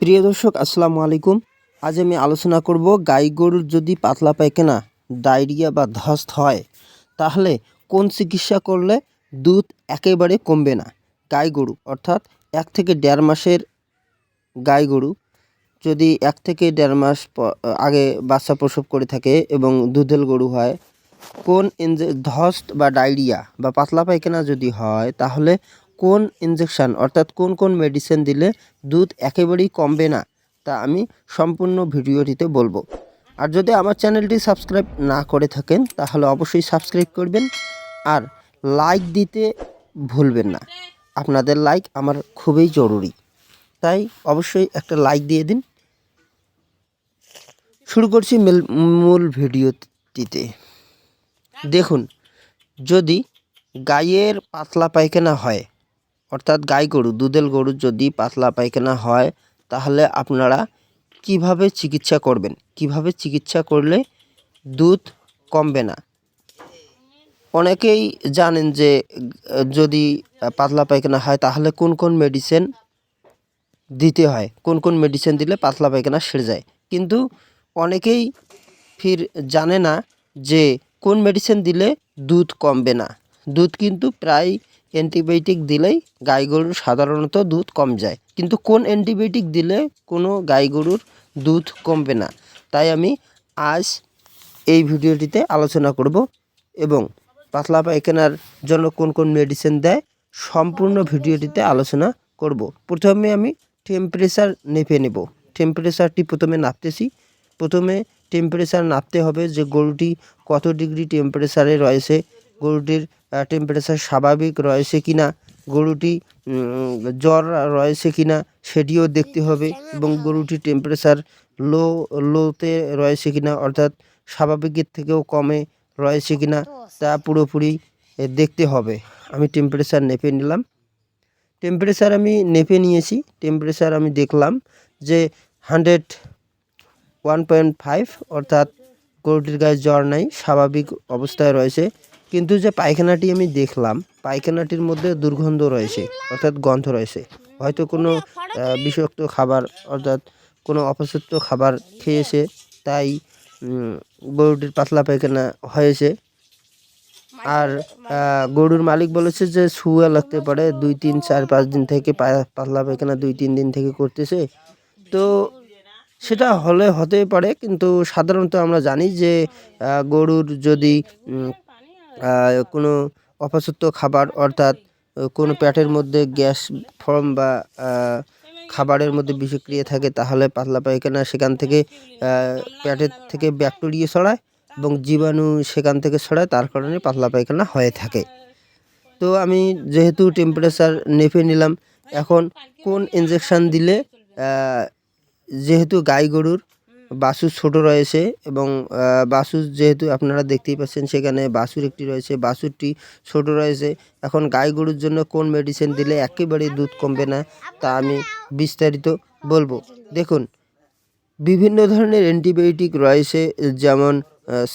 প্রিয় দর্শক, আসসালামু আলাইকুম। আজ আমি আলোচনা করব গাই গরুর যদি পাতলা পায়খানা, ডায়রিয়া বা ধস্ত হয়, তাহলে কোন চিকিৎসা করলে দুধ একেবারে কমবে না? গাই গরু, অর্থাৎ এক থেকে দেড় মাসের গাই গরু যদি এক থেকে দেড় মাস আগে বাচ্চা প্রসব করে থাকে এবং দুধেল গরু হয়, কোন ধস্ত বা ডায়রিয়া বা পাতলা পায়খানা যদি হয়, তাহলে কোন ইনজেকশান অর্থাৎ কোন কোন মেডিসিন দিলে দুধ একেবারেই কমবে না, তা আমি সম্পূর্ণ ভিডিওটিতে বলব। আর যদি আমার চ্যানেলটি সাবস্ক্রাইব না করে থাকেন, তাহলে অবশ্যই সাবস্ক্রাইব করবেন আর লাইক দিতে ভুলবেন না। আপনাদের লাইক আমার খুবই জরুরি। তাই অবশ্যই একটা লাইক দিয়ে দিন। শুরু করছি মেল- ভিডিওটিতে। দেখুন, যদি গাইয়ের পাতলা পায়খানা হয় অর্থাৎ গাই গরু, দুধেল গরুর যদি পাতলা পায়খানা হয়, তাহলে আপনারা কীভাবে চিকিৎসা করবেন? কীভাবে চিকিৎসা করলে দুধ কমবে না? অনেকেই জানেন যে, যদি পাতলা পায়খানা হয়, তাহলে কোন কোন মেডিসিন দিতে হয়? কোন কোন মেডিসিন দিলে পাতলা পায়খানা সেরে যায়? কিন্তু অনেকেই ফির জানে না যে, কোন মেডিসিন দিলে দুধ কমবে না। দুধ কিন্তু প্রায় অ্যান্টিবায়োটিক দিলেই গাই গরুর সাধারণত দুধ কম যায়। কিন্তু কোন অ্যান্টিবায়োটিক দিলে কোনো গাই গরুর দুধ কমবে না? তাই আমি আজ এই ভিডিওটিতে আলোচনা করব এবং পাতলা পায়খানার জন্য কোন কোন মেডিসিন দেয় সম্পূর্ণ ভিডিওটিতে আলোচনা করব। প্রথমে আমি টেম্পারেচার নেপে নেব। টেম্পারেচারটি প্রথমে নাপতেছি। প্রথমে টেম্পারেচার নাপতে হবে যে গরুটি কত ডিগ্রি টেম্পারেচারে রয়েছে। গরুটির টেম্পারেচার স্বাভাবিক রয়েছে কি না গরুটি জ্বর রয়েছে কি না সেটিও দেখতে হবে এবং গরুটির টেম্পারেচার লো লোতে রয়েছে কি না অর্থাৎ স্বাভাবিকের থেকেও কমে রয়েছে কি না তা পুরোপুরি দেখতে হবে। আমি টেম্পারেচার নেপে নিলাম। টেম্পারেচার আমি নেপে নিয়েছি। টেম্পারেচার আমি দেখলাম যে হান্ড্রেড ওয়ান পয়েন্ট ফাইভ অর্থাৎ গরুটির গায়ে জ্বর নাই, স্বাভাবিক অবস্থায় রয়েছে। কিন্তু যে পায়খানাটি আমি দেখলাম পায়খানাটির মধ্যে দুর্গন্ধ রয়েছে অর্থাৎ গন্ধ রয়েছে। হয়তো কোনো বিষাক্ত খাবার অর্থাৎ কোনো অপচুক্ত খাবার খেয়েছে তাই গরুটির পাতলা পায়খানা হয়েছে। আর গরুর মালিক বলেছে যে শুয়া লাগতে পারে দুই তিন চার পাঁচ দিন থেকে পাতলা পায়খানা দুই তিন দিন থেকে করতেছে। তো সেটা হলে হতেই পারে কিন্তু সাধারণত আমরা জানি যে গরুর যদি কোনো অপচুক্ত খাবার অর্থাৎ কোনো পেটের মধ্যে গ্যাস ফর্ম বা খাবারের মধ্যে বিষক্রিয়া থাকে তাহলে পাতলা পায়খানা সেখান থেকে প্যাটের থেকে ব্যাকটেরিয়া ছড়ায় এবং জীবাণু সেখান থেকে ছড়ায়, তার কারণে পাতলা পায়খানা হয়ে থাকে। তো আমি যেহেতু টেম্পারেচার নেপে নিলাম, এখন কোন ইনজেকশান দিলে যেহেতু গাই গরুর বাছুর ছোট রয়েছে এবং বাছুর যেহেতু আপনারা দেখতেই পাচ্ছেন সেখানে বাছুর একটি রয়েছে। বাছুরটি ছোট রয়েছে। এখন গাই গরুর জন্য কোন মেডিসিন দিলে একেবারে দুধ কমবে না তা আমি বিস্তারিত বলব। দেখুন, বিভিন্ন ধরনের অ্যান্টিবায়োটিক রয়েছে, যেমন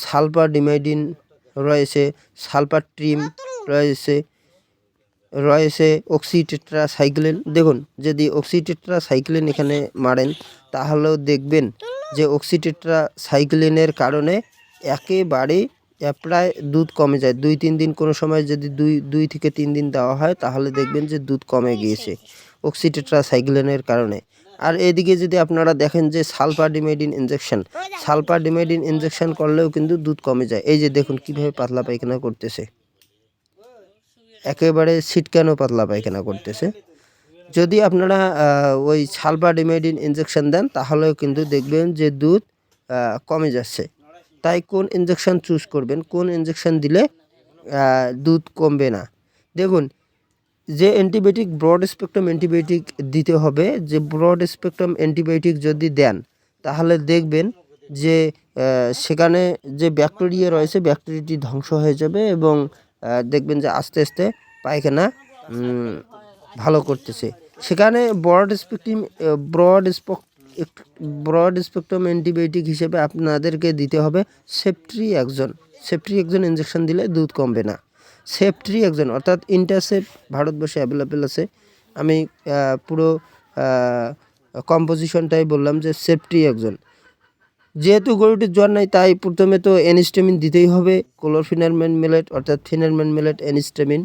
সালফার ডিমাইডিন রয়েছে সালফার ট্রিম রয়েছে রয়েছে অক্সিটেট্রা সাইক্লিন দেখুন যদি অক্সিটেট্রা সাইক্লিন এখানে মারেন তাহলেও দেখবেন যে অক্সিটেট্রা সাইক্লিনের কারণে একেবারে আহ, প্রায় দুধ কমে যায়। দুই তিন দিন কোনো সময় যদি দুই দুই থেকে তিন দিন দেওয়া হয় তাহলে দেখবেন যে দুধ কমে গিয়েছে অক্সিটেট্রা সাইক্লিনের কারণে। আর এদিকে যদি আপনারা দেখেন যে সালফার ডিমেডিন ইনজেকশন সালফার ডিমেডিন ইনজেকশন করলেও কিন্তু দুধ কমে যায়। এই যে দেখুন কীভাবে পাতলা পায়খানা করতেছে। একেবারে ছিটকানো পাতলা পায়খানা করতেছে। যদি আপনারা ওই সালফার ডিমেডিন ইনজেকশন দেন, তাহলেও কিন্তু দেখবেন যে দুধ কমে যাচ্ছে। তাই কোন ইনজেকশন চুজ করবেন? কোন ইনজেকশন দিলে দুধ কমবে না? দেখুন, যে অ্যান্টিবায়োটিক ব্রড স্পেকট্রাম অ্যান্টিবায়োটিক দিতে হবে, যে ব্রড স্পেকট্রাম অ্যান্টিবায়োটিক যদি দেন, তাহলে দেখবেন যে সেখানে যে ব্যাকটেরিয়া রয়েছে ব্যাকটেরিয়াটি ধ্বংস হয়ে যাবে এবং দেখবেন যে আস্তে আস্তে পায়খানা ভালো করতেছে। সেখানে broad spectrum broad spoke broad spectrum antibiotic হিসেবে আপনাদেরকে দিতে হবে সেফট্রি একজন। সেফট্রি একজন ইঞ্জেকশন দিলে দুধ কমবে না। সেফট্রি একজন, অর্থাৎ ইন্টারসেপ ভারতবর্ষে অ্যাভেলেবেল আছে। আমি পুরো কম্পোজিশনটাই বললাম যে সেফটি একজন। যেহেতু গরুটির জ্বর নাই, তাই প্রথমে তো এনিস্টেমিন দিতেই হবে। ক্লোরফিনারম্যান মিলেট, অর্থাৎ ফিনারম্যান মিলেট এনিস্টেমিন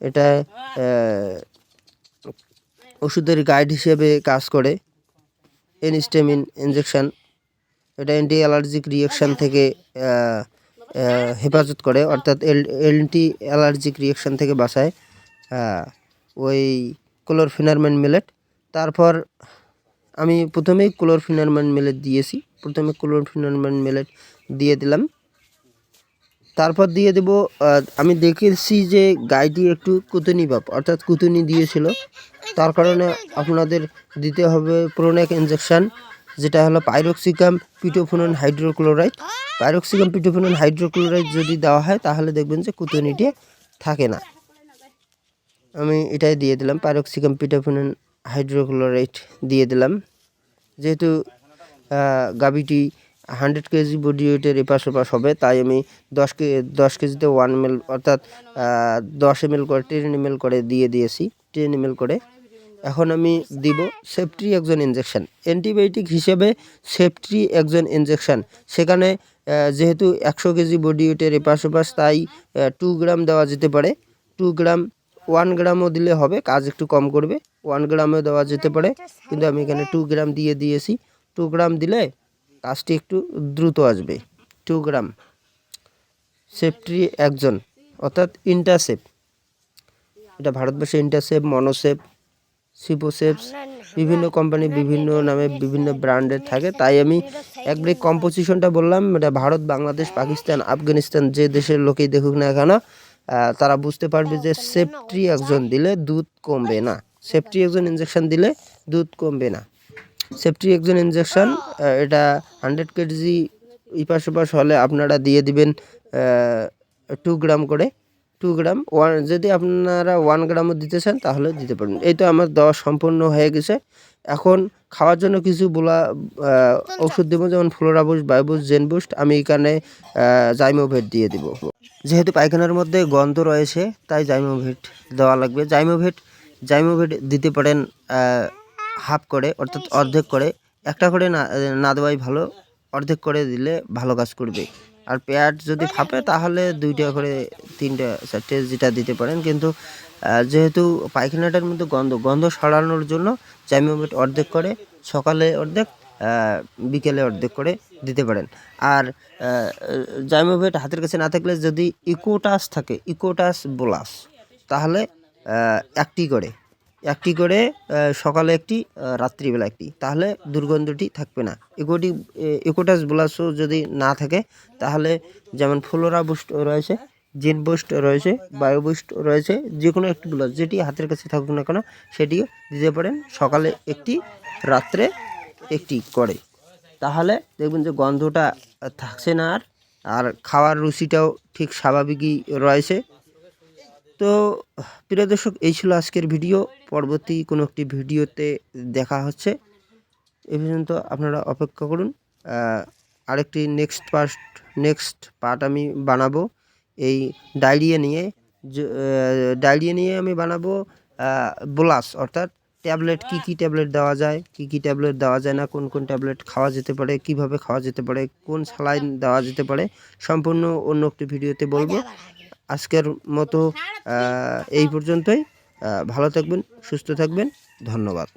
এটা ওষুধের গাইড হিসেবে কাজ করে। এনিস্টেমিন ইনজেকশন এটা অ্যান্টি অ্যালার্জিক রিয়াকশান থেকে হেফাজত করে, অর্থাৎ অ্যান্টি অ্যালার্জিক রিয়াকশান থেকে বাঁচায়। ওই ক্লোরফিনারম্যান মিলেট। তারপর আমি প্রথমেই ক্লোরফিনারম্যান মিলেট দিয়েছি। প্রথমে ক্লোরফিনারম্যান মিলেট দিয়ে দিলাম। তারপর দিয়ে দেব আমি দেখেছি যে গাইটি একটু কুতুনি বাপ অর্থাৎ কুতুনি দিয়েছিল। তার কারণে আপনাদের দিতে হবে প্রোনেক ইনজেকশন, যেটা হলো পাইরক্সিকাম পিটোফোনন হাইড্রোক্লোরাইড। পাইরক্সিকাম পিটোফোনন হাইড্রোক্লোরাইড যদি দেওয়া হয়, তাহলে দেখবেন যে কুতুনিটি থাকে না। আমি এটাই দিয়ে দিলাম, পাইরক্সিকাম পিটোফোনন হাইড্রোক্লোরাইড দিয়ে দিলাম। যেহেতু গাভীটি হান্ড্রেড কেজি বডি ওয়েটের এপাশ ওপাশ হবে, তাই আমি দশ কে, দশ কেজিতে ওয়ান এম এল অর্থাৎ দশ এম করে টেন এম করে দিয়ে দিয়েছি টেন এম করে। এখন আমি দিব সেফটি একজন ইনজেকশন অ্যান্টিবায়োটিক হিসেবে সেফটি একজন ইনজেকশন সেখানে যেহেতু একশো কেজি বডি ওয়েটের এপাশ ওপাশ, তাই টু গ্রাম দেওয়া যেতে পারে। টু গ্রাম ওয়ান গ্রামও দিলে হবে, কাজ একটু কম করবে। ওয়ান গ্রামও দেওয়া যেতে পারে। কিন্তু আমি এখানে টু গ্রাম দিয়ে দিয়েছি। টু গ্রাম দিলে কাজটি একটু দ্রুত আসবে। টু গ্রাম সেফটি একজন। অর্থাৎ ইন্টারসেপ এটা ভারতবর্ষে ইন্টারসেপ মনোসেপ সিপোসেপস বিভিন্ন কোম্পানি বিভিন্ন নামে বিভিন্ন ব্র্যান্ডের থাকে। তাই আমি একবারে কম্পোজিশনটা বললাম। এটা ভারত বাংলাদেশ পাকিস্তান আফগানিস্তান যে দেশের লোকেই দেখুক না কেন তারা বুঝতে পারবে যে সেফটি একজন দিলে দুধ কমবে না। সেফটি একজন ইনজেকশন দিলে দুধ কমবে না। সেফটি একজন ইনজেকশন এটা হান্ড্রেড কেজি ইপাশ ওপাশ হলে আপনারা দিয়ে দিবেন টু গ্রাম করে টু গ্রাম ওয়ান যদি আপনারা ওয়ান গ্রামও দিতে চান তাহলে দিতে পারেন। এই তো আমার দেওয়া সম্পূর্ণ হয়ে গেছে। এখন খাওয়ার জন্য কিছু বলা ওষুধ দেবো, যেমন ফ্লোরাবুস বায়োবুস জেনবুস্ট আমি এখানে জাইমোভেট দিয়ে দিব। যেহেতু পায়খানার মধ্যে গন্ধ রয়েছে, তাই জাইমোভেট দেওয়া লাগবে। জাইমোভেট জাইমোভেট দিতে পারেন হাফ করে অর্থাৎ অর্ধেক করে। একটা করে না না দেওয়াই ভালো অর্ধেক করে দিলে ভালো কাজ করবে। আর পেঁয়াজ যদি ফাঁপে তাহলে দুইটা করে তিনটা চারটে যেটা দিতে পারেন। কিন্তু যেহেতু পায়খানাটার মধ্যে গন্ধ গন্ধ সরানোর জন্য জাইমোমেট অর্ধেক করে সকালে অর্ধেক বিকেলে অর্ধেক করে দিতে পারেন। আর জাইমোভেট হাতের কাছে না থাকলে যদি ইকোটাস থাকে ইকোটাস বোলাস তাহলে একটি করে একটি করে সকালে একটি রাত্রিবেলা একটি। তাহলে দুর্গন্ধটি থাকবে না। ইকোটি ইকোটাস বোলাসও যদি না থাকে, তাহলে যেমন ফ্লোরা বুস্ট রয়েছে, জিন বুস্ট রয়েছে, বায়ো বুস্ট রয়েছে যে কোনো একটি বোলাস যেটি হাতের কাছে থাকুক না কেন, সেটিও দিতে পারেন সকালে একটি, রাত্রে একটি করে। তাহলে দেখবেন যে গন্ধটা থাকছে না আর আর খাওয়ার রুচিটাও ঠিক স্বাভাবিকই রয়েছে। তো, প্রিয় দর্শক, এই ছিল আজকের ভিডিও। পরবর্তী কোনো একটি ভিডিওতে দেখা হচ্ছে। এ পর্যন্ত আপনারা অপেক্ষা করুন। আরেকটি নেক্সট পার্ট নেক্সট পার্ট আমি বানাবো। এই ডায়রিয়া নিয়ে ডায়রিয়া নিয়ে আমি বানাবো ব্লাস অর্থাৎ ট্যাবলেট কি কি ট্যাবলেট দেওয়া যায়, কি কি ট্যাবলেট দেওয়া যায় না, কোন কোন ট্যাবলেট খাওয়া যেতে পারে, কীভাবে খাওয়া যেতে পারে, কোন স্যালাইন দেওয়া যেতে পারে, সম্পূর্ণ অন্য একটি ভিডিওতে বলব। আজকের মতো এই পর্যন্তই। ভালো থাকবেন সুস্থ থাকবেন। ধন্যবাদ।